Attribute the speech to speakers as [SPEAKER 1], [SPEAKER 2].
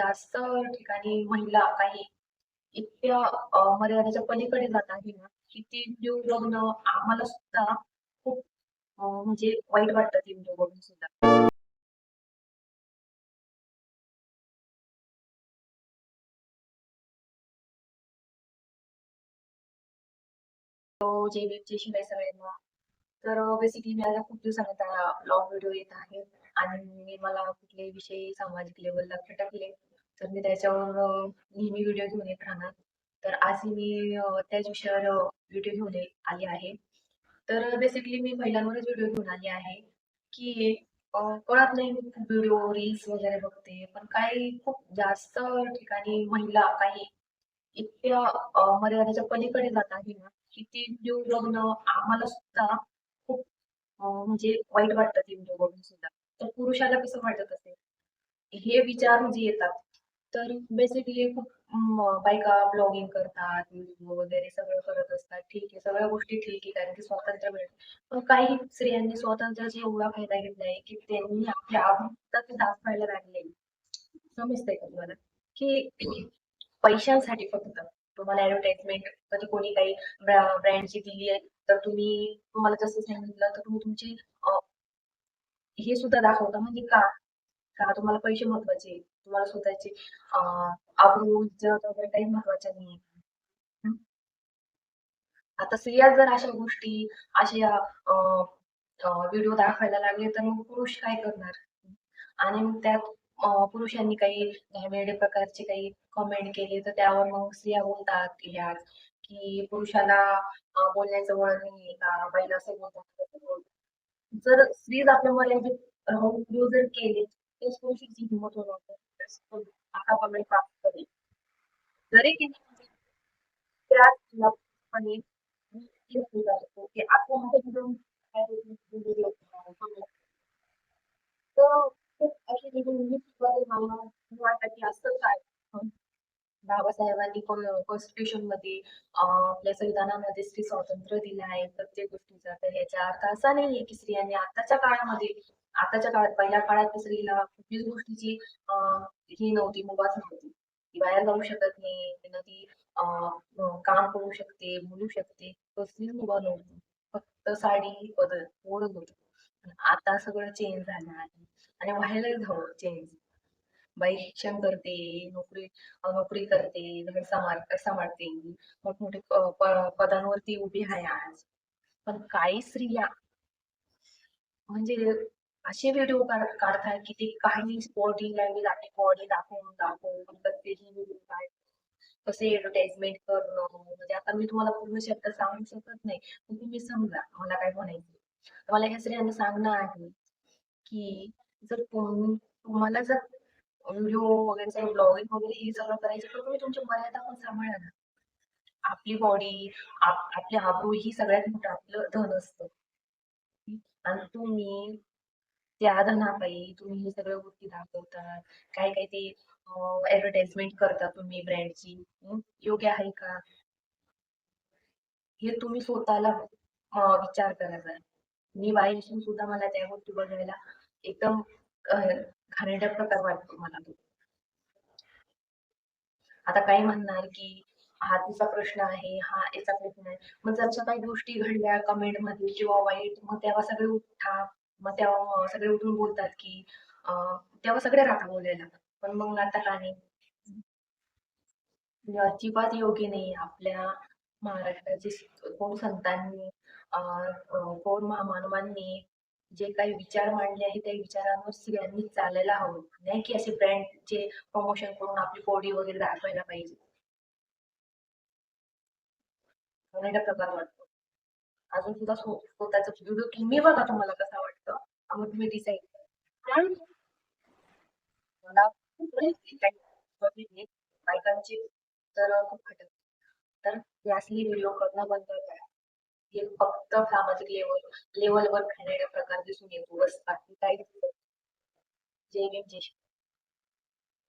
[SPEAKER 1] जास्त ठिकाणी महिला काही इतक्या मर्यादेच्या पलीकडे जात आहे ना, की ती व्हिडिओ बघणं आम्हाला सुद्धा खूप म्हणजे वाईट वाटतं ती व्हिडिओ बघून सुद्धा. हो, जे शिवाय सगळ्यांना तर बेसिकली मी आता खूप दिवसानंतर लॉंग व्हिडिओ येत आहे आणि मला कुठले विषय सामाजिक लेवलला खटकले तर मी त्याच्यावर नेहमी व्हिडिओ घेऊन येत राहणार. तर आज मी त्याच विषयावर व्हिडिओ घेऊन आली आहे. तर बेसिकली मी महिलांवरच व्हिडिओ घेऊन आली आहे, की कळत नाही मी खूप व्हिडिओ, रील्स वगैरे बघते. पण काही खूप जास्त ठिकाणी महिला काही इतक्या मर्यादेच्या पलीकडे जात आहे ना, की ती व्हिडिओ बघणं आम्हाला सुद्धा खूप म्हणजे वाईट वाटतं ती व्हिडिओ बघून सुद्धा. तर पुरुषाला कसं वाटत असेल? हे विचार म्हणजे येतात. तर बेसिकली खूप बायका ब्लॉगिंग करतात, वगैरे सगळं करत असतात. ठीक आहे, सगळ्या गोष्टी ठीक आहे, कारण की स्वातंत्र्य मिळतं. पण काही स्त्रियांनी स्वातंत्र्याचा एवढा फायदा घेतलाय, की त्यांनी आपल्या आवडतात दाखवायला लागले. समजतंय का तुम्हाला? की पैशांसाठी फक्त. तुम्हाला ऍडव्हर्टाइजमेंट कधी कोणी काही ब्रँडची दिली आहे, तर तुम्ही तुम्हाला जसं सांगितलं, तर तुम्ही तुमची हे सुद्धा दाखवता. म्हणजे का? का तुम्हाला पैसे महत्त्वाचे आहेत. तुम्हाला स्वतःचे आबरू, वगैरे काही महत्त्वाच्या नाही आता स्त्रिया जर अशा गोष्टी, अशा व्हिडिओ दाखवायला लागले, तर मग पुरुष काय करणार? आणि मग त्यात पुरुषांनी काही घाणेरडे प्रकारचे काही कमेंट केले, तर त्यावर मग स्त्रिया बोलतात ह्याच, की पुरुषाला बोलण्याचं वळण नाहीये का? बाईला असं बोलतात, जर स्त्री आपल्या मर्यादित राहून जर केले, तर पुरुषाची हिंमत होणार नाही. आता कमेंट प्राप्त करेल. जरी तिने म्हणजे त्याच बाबतीमध्ये मी हे स्वीकारतो, की काय बाबासाहेबांनी पण कॉन्स्टिट्यूशनमध्ये आपल्या संविधानामध्ये स्त्री स्वातंत्र्य दिलं आहे प्रत्येक गोष्टीचा. तर याचा अर्थ असा नाहीये की स्त्रियांनी आताच्या काळामध्ये आताच्या काळात पहिल्या काळात स्त्रीला कुठलीच गोष्टीची ही नव्हती, मुभाच नव्हती. ती बाहेर जाऊ शकत नाही, तिनं ती काम करू शकते, बोलू शकते. कसलीच मुभा नव्हती. फक्त साडी बदल ओढत होतं. आता सगळं चेंज झालं आहे आणि व्हायलाच हवं चेंज. बाई शिक्षण करते, नोकरी नोकरी करते, घर सांभाळ सांभाळते, मोठमोठे पदांवरती उभी आहे आज. पण काही स्त्रिया म्हणजे असे व्हिडिओ काढतात की ते काही बॉडी लँग्वेज आपली बॉडी दाखवून दाखवून प्रत्येकी व्हिडिओ कसे ऍडव्हर्टाइजमेंट करणं म्हणजे आता मी तुम्हाला पूर्ण शब्द सांगू शकत नाही पण तुम्ही समजा मला काय म्हणायचं मला ह्या स्त्रियांना सांगणं आहे की जर तुम्हाला जर व्हिडिओ वगैरे ब्लॉगिंग वगैरे हे सगळं करायचं तर तुम्ही तुमच्या मर्यादा पण सांभाळा ना. आपली बॉडी आपली आबरू ही सगळ्यात मोठं आपलं धन असतं. आणि तुम्ही त्या धनापायी तुम्ही हे सगळ्या गोष्टी दाखवतात. काय काय ते ऍडव्हर्टाइजमेंट करता तुम्ही ब्रँडची योग्य आहे का? हे तुम्ही स्वतःला विचार करायचा. आहे मी बाई असून सुद्धा मला त्या गोष्टी बघायला एकदम अ, घाणेरडा प्रकार वाटतो मला तो. आता काही म्हणणार की हा तिचा प्रश्न आहे हा याचा प्रश्न आहे. मग जरच्या काही गोष्टी घडल्या कमेंटमध्ये किंवा वाईट मग तेव्हा सगळे उठा. मग तेव्हा सगळे उठून बोलतात की तेव्हा सगळे राहतात बोलायला पण मग आता का नाही अजिबात योग्य नाही आपल्या महाराष्ट्राचे कोण संतांनी कोण महामानवांनी जे काही विचार मांडले आहेत त्या विचारांवर स्त्रियांनी चालायला हवं. नाही की असे ब्रँडचे प्रमोशन करून आपली बॉडी वगैरे दाखवायला पाहिजे. प्रकार वाटतो अजून सुद्धा स्वतःचा व्हिडिओ म्हणजे तुम्ही बघा तुम्हाला कसा वाटतं मग तुम्ही डिसाईड करा. मला म्हणजे बायकांची तर खूप खटक तर यासली व्हिडिओ करणं बंद करा हे फक्त सामाजिक लेवल लेवलवर खेळणाऱ्या प्रकार दिसून येतो बस बाकी काही जय भीम जय